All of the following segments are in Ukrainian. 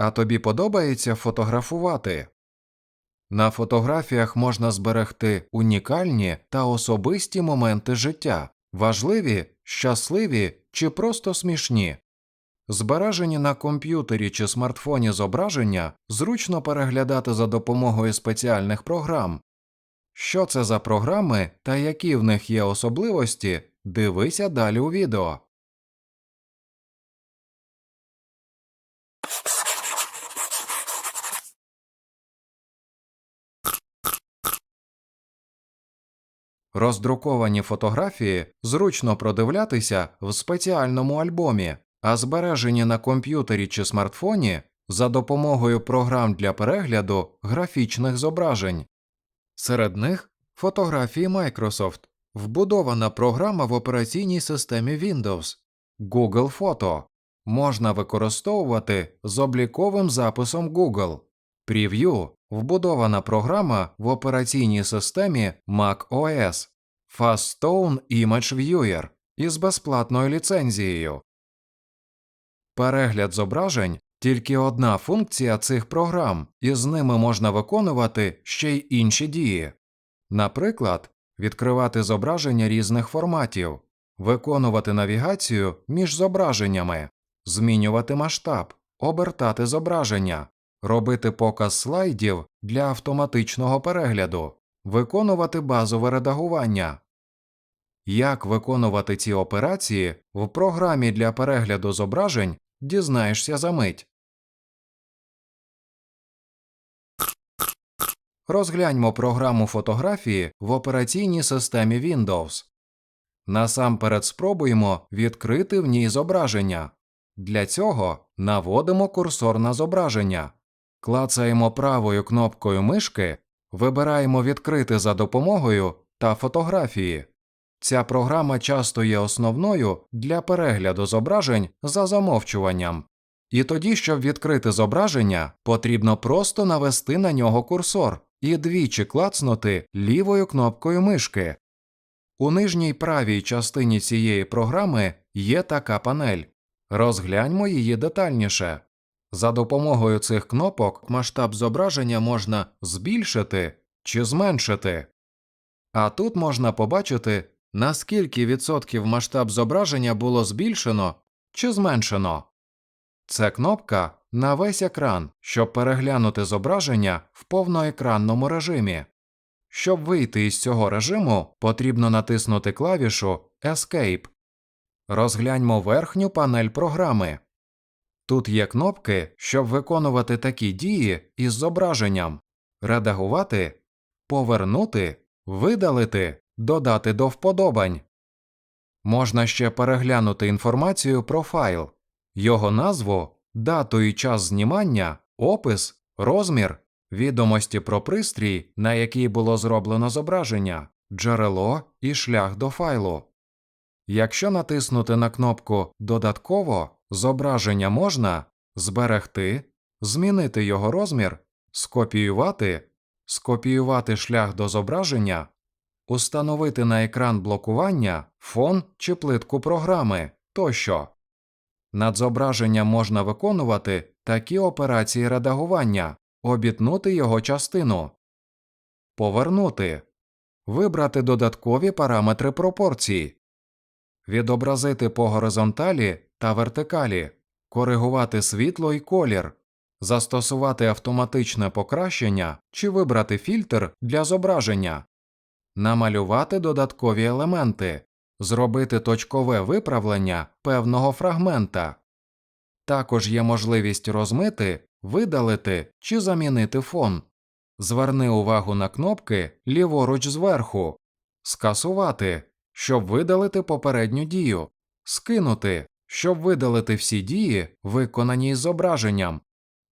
А тобі подобається фотографувати? На фотографіях можна зберегти унікальні та особисті моменти життя, важливі, щасливі чи просто смішні. Збережені на комп'ютері чи смартфоні зображення зручно переглядати за допомогою спеціальних програм. Що це за програми та які в них є особливості, дивися далі у відео. Роздруковані фотографії зручно продивлятися в спеціальному альбомі, а збережені на комп'ютері чи смартфоні за допомогою програм для перегляду графічних зображень. Серед них фотографії Microsoft, вбудована програма в операційній системі Windows, Google Photo. Можна використовувати з обліковим записом Google, Preview – вбудована програма в операційній системі macOS, Fastone Image Viewer із безплатною ліцензією. Перегляд зображень тільки одна функція цих програм, і з ними можна виконувати ще й інші дії. Наприклад, відкривати зображення різних форматів, виконувати навігацію між зображеннями, змінювати масштаб, обертати зображення, робити показ слайдів для автоматичного перегляду, виконувати базове редагування. Як виконувати ці операції в програмі для перегляду зображень, дізнаєшся за мить. Розгляньмо програму фотографії в операційній системі Windows. Насамперед спробуємо відкрити в ній зображення. Для цього наводимо курсор на зображення, клацаємо правою кнопкою мишки, вибираємо відкрити за допомогою та фотографії. Ця програма часто є основною для перегляду зображень за замовчуванням. І тоді, щоб відкрити зображення, потрібно просто навести на нього курсор і двічі клацнути лівою кнопкою мишки. У нижній правій частині цієї програми є така панель. Розгляньмо її детальніше. За допомогою цих кнопок масштаб зображення можна збільшити чи зменшити. А тут можна побачити, наскільки відсотків масштаб зображення було збільшено чи зменшено. Це кнопка на весь екран, щоб переглянути зображення в повноекранному режимі. Щоб вийти із цього режиму, потрібно натиснути клавішу Escape. Розгляньмо верхню панель програми. Тут є кнопки, щоб виконувати такі дії із зображенням редагувати, повернути, видалити, додати до вподобань. Можна ще переглянути інформацію про файл, його назву, дату і час знімання, опис, розмір, відомості про пристрій, на який було зроблено зображення, джерело і шлях до файлу. Якщо натиснути на кнопку Додатково зображення можна зберегти, змінити його розмір, скопіювати, скопіювати шлях до зображення, установити на екран блокування, фон чи плитку програми тощо. Над зображенням можна виконувати такі операції редагування, обітнути його частину, повернути, вибрати додаткові параметри пропорцій, відобразити по горизонталі та вертикалі, коригувати світло і колір, застосувати автоматичне покращення чи вибрати фільтр для зображення, намалювати додаткові елементи, зробити точкове виправлення певного фрагмента. Також є можливість розмити, видалити чи замінити фон. Зверни увагу на кнопки ліворуч зверху, скасувати, щоб видалити попередню дію, скинути, щоб видалити всі дії, виконані зображенням.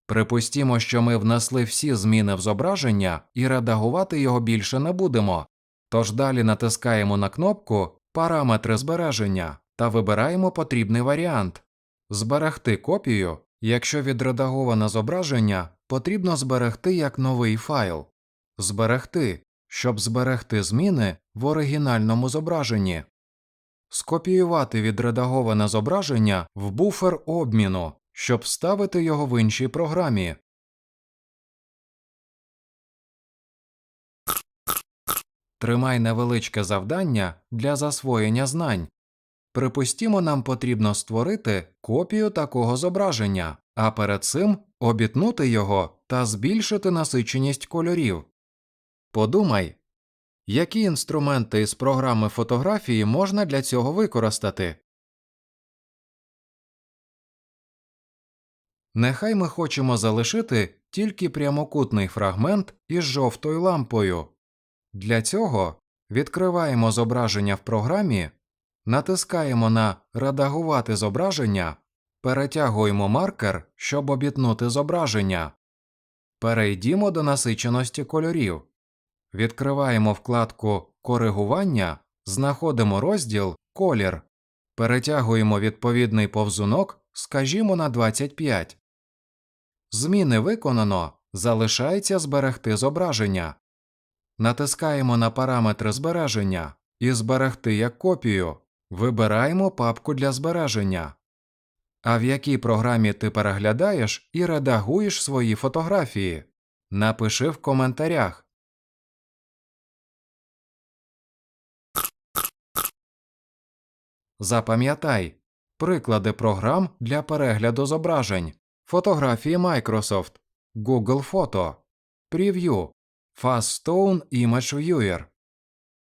Припустімо, що ми внесли всі зміни в зображення і редагувати його більше не будемо. Тож далі натискаємо на кнопку Параметри збереження та вибираємо потрібний варіант. Зберегти копію, якщо відредаговане зображення потрібно зберегти як новий файл. Зберегти, щоб зберегти зміни в оригінальному зображенні. Скопіювати відредаговане зображення в буфер обміну, щоб вставити його в іншій програмі. Тримай невеличке завдання для засвоєння знань. Припустімо, нам потрібно створити копію такого зображення, а перед цим обітнути його та збільшити насиченість кольорів. Подумай, які інструменти з програми фотографії можна для цього використати. Нехай ми хочемо залишити тільки прямокутний фрагмент із жовтою лампою. Для цього відкриваємо зображення в програмі, натискаємо на Редагувати зображення, перетягуємо маркер, щоб обітнути зображення. Перейдімо до насиченості кольорів. Відкриваємо вкладку Коригування, знаходимо розділ Колір, перетягуємо відповідний повзунок, скажімо на 25. Зміни виконано, залишається зберегти зображення. Натискаємо на параметри збереження і зберегти як копію. Вибираємо папку для збереження. А в якій програмі ти переглядаєш і редагуєш свої фотографії? Напиши в коментарях. Запам'ятай приклади програм для перегляду зображень, фотографії Microsoft, Google Photo, Preview, Faststone Image Viewer.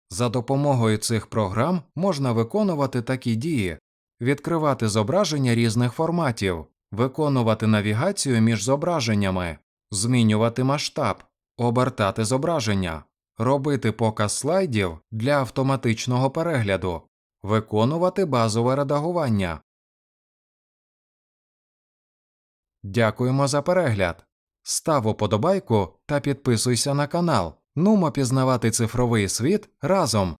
За допомогою цих програм можна виконувати такі дії: відкривати зображення різних форматів, виконувати навігацію між зображеннями, змінювати масштаб, обертати зображення, робити показ слайдів для автоматичного перегляду, виконувати базове редагування. Дякуємо за перегляд. Став уподобайку та підписуйся на канал. Нумо пізнавати цифровий світ разом.